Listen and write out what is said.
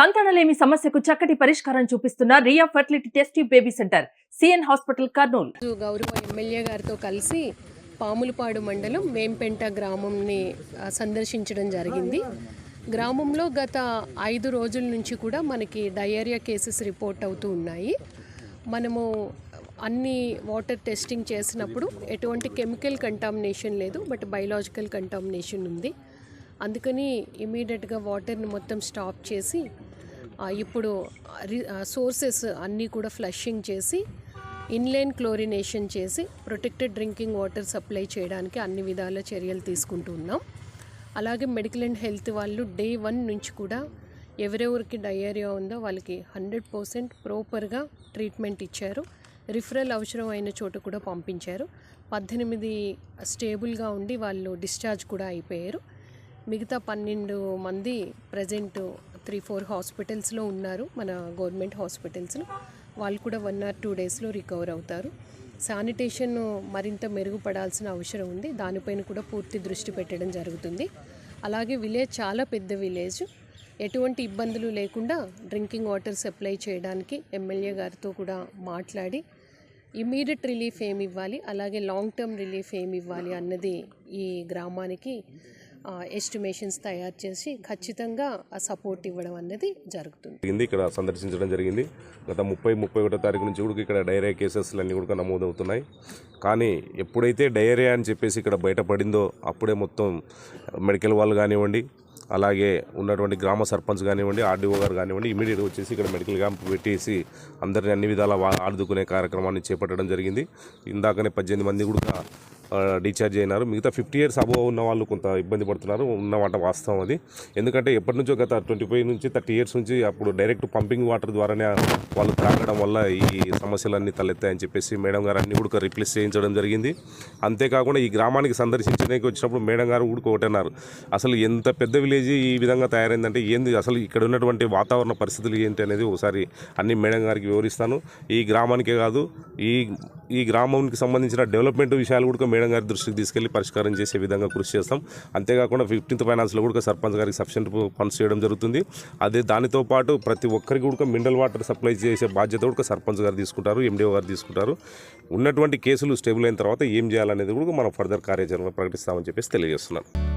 సంతానలేమి సమస్యకు చక్కటి పరిష్కారం చూపిస్తున్న Riya fertility test baby centre CN hospital Kurnool. గౌరవ ఎమ్మెల్యే గారితో కలిసి పాములపాడు మండలం మేంపెంట గ్రామంని సందర్శించడం జరిగింది. గ్రామంలో గత ఐదు రోజుల నుంచి కూడా మనకి డయేరియా కేసెస్ రిపోర్ట్ అవుతూ ఉన్నాయి. మనము అన్ని వాటర్ టెస్టింగ్ చేసినప్పుడు ఎటువంటి కెమికల్ కంటామినేషన్ లేదు బట్ బయలాజికల్ కంటామినేషన్ ఉంది. అందుకని ఇమీడియట్గా వాటర్ని మొత్తం స్టాప్ చేసి ఇప్పుడు సోర్సెస్ అన్నీ కూడా ఫ్లషింగ్ చేసి ఇన్లైన్ క్లోరినేషన్ చేసి ప్రొటెక్టెడ్ డ్రింకింగ్ వాటర్ సప్లై చేయడానికి అన్ని విధాల చర్యలు తీసుకుంటున్నాం అలాగే మెడికల్ అండ్ హెల్త్ వాళ్ళు డే వన్ నుంచి కూడా ఎవరెవరికి డయేరియా ఉందో వాళ్ళకి హండ్రెడ్ పర్సెంట్ ప్రాపర్గా ట్రీట్మెంట్ ఇచ్చారు. రిఫరల్ అవసరం అయిన చోట కూడా పంపించారు. పద్దెనిమిది స్టేబుల్గా ఉండి వాళ్ళు డిశ్చార్జ్ కూడా అయిపోయారు. మిగతా పన్నెండు మంది ప్రజెంట్ త్రీ ఫోర్ హాస్పిటల్స్లో ఉన్నారు మన గవర్నమెంట్ హాస్పిటల్స్లో. వాళ్ళు కూడా వన్ ఆర్ టూ డేస్లో రికవర్ అవుతారు. శానిటేషన్ మరింత మెరుగుపడాల్సిన అవసరం ఉంది. దానిపైన కూడా పూర్తి దృష్టి పెట్టడం జరుగుతుంది. అలాగే విలేజ్ చాలా పెద్ద విలేజ్. ఎటువంటి ఇబ్బందులు లేకుండా డ్రింకింగ్ వాటర్ సప్లై చేయడానికి ఎమ్మెల్యే గారితో కూడా మాట్లాడి ఇమీడియట్ రిలీఫ్ ఏమి ఇవ్వాలి? అలాగే లాంగ్ టర్మ్ రిలీఫ్ ఏమి ఇవ్వాలి అన్నది ఈ గ్రామానికి ఎస్టిమేషన్స్ తయారు చేసి ఖచ్చితంగా ఆ సపోర్ట్ ఇవ్వడం అనేది జరుగుతుంది. ఇక్కడ సందర్శించడం జరిగింది. గత ముప్పై ముప్పై ఒకటో తారీఖు నుంచి కూడా ఇక్కడ డైరియా కేసెస్లు అన్నీ కూడా నమోదవుతున్నాయి. కానీ ఎప్పుడైతే డయేరియా అని చెప్పేసి ఇక్కడ బయటపడిందో అప్పుడే మొత్తం మెడికల్ వాళ్ళు కానివ్వండి అలాగే ఉన్నటువంటి గ్రామ సర్పంచ్ కానివ్వండి ఆర్డీఓ గారు కానివ్వండి ఇమీడియట్గా వచ్చేసి ఇక్కడ మెడికల్ క్యాంప్ పెట్టేసి అందరిని అన్ని విధాలా ఆడుకునే కార్యక్రమాన్ని చేపట్టడం జరిగింది. ఇందాకనే పద్దెనిమిది మంది కూడా డిశ్చార్జ్ అయినారు. మిగతా ఫిఫ్టీ ఇయర్స్ అబోవ్ ఉన్న వాళ్ళు కొంత ఇబ్బంది పడుతున్నారు. ఉన్నమాట వాస్తవం అది. ఎందుకంటే ఎప్పటి నుంచో గత ట్వంటీ ఫైవ్ నుంచి థర్టీ ఇయర్స్ నుంచి అప్పుడు డైరెక్ట్ పంపింగ్ వాటర్ ద్వారానే వాళ్ళు త్రాగడం వల్ల ఈ సమస్యలన్నీ తలెత్తాయని చెప్పేసి మేడం గారు అన్ని కూడా రిప్లేస్ చేయించడం జరిగింది. అంతేకాకుండా ఈ గ్రామానికి సందర్శించడానికి వచ్చినప్పుడు మేడం గారు కూడా ఒకటి అన్నారు అసలు ఎంత పెద్ద విలేజ్ ఈ విధంగా తయారైందంటే ఏంది? అసలు ఇక్కడ ఉన్నటువంటి వాతావరణ పరిస్థితులు ఏంటి అనేది ఒకసారి అన్ని మేడం గారికి వివరిస్తాను. ఈ గ్రామానికే కాదు ఈ ఈ గ్రామానికి సంబంధించిన డెవలప్మెంట్ విషయాలు కూడా మేడం గారి దృష్టికి తీసుకెళ్ళి పరిష్కారం చేసే విధంగా కృషి చేస్తాం. అంతేకాకుండా ఫిఫ్టీన్త్ ఫైనాన్స్లో కూడా సర్పంచ్ గారికి సఫిషియెంట్ ఫండ్స్ చేయడం జరుగుతుంది. అదే దానితో పాటు ప్రతి ఒక్కరికి కూడా మినరల్ వాటర్ సప్లై చేసే బాధ్యత కూడా సర్పంచ్ గారు తీసుకుంటారు ఎండిఓ గారు తీసుకుంటారు. ఉన్నటువంటి కేసులు స్టేబుల్ అయిన తర్వాత ఏం చేయాలనేది కూడా మనం ఫర్దర్ కార్యాచరణ ప్రకటిస్తామని చెప్పేసి తెలియజేస్తున్నాను.